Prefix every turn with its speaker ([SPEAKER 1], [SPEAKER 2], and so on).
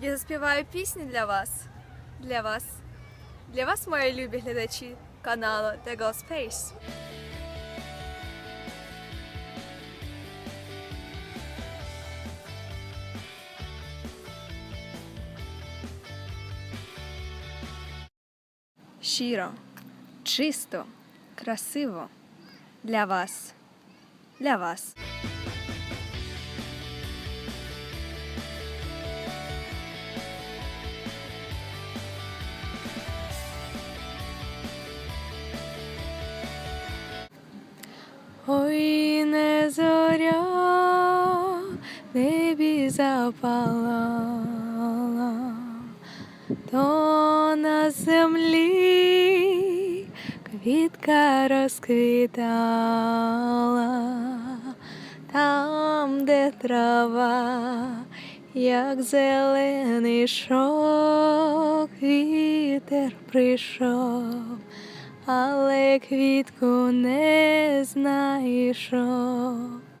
[SPEAKER 1] Я заспіваю пісню для вас. Для вас. Для вас, мої любі глядачі каналу The Girl Space. Щиро, чисто, красиво. Для вас. Для вас. Ой, не зоря, небі запалала, то на землі квітка розквітала, там, де трава, як зелений шок, вітер прийшов але квітку не знайшов.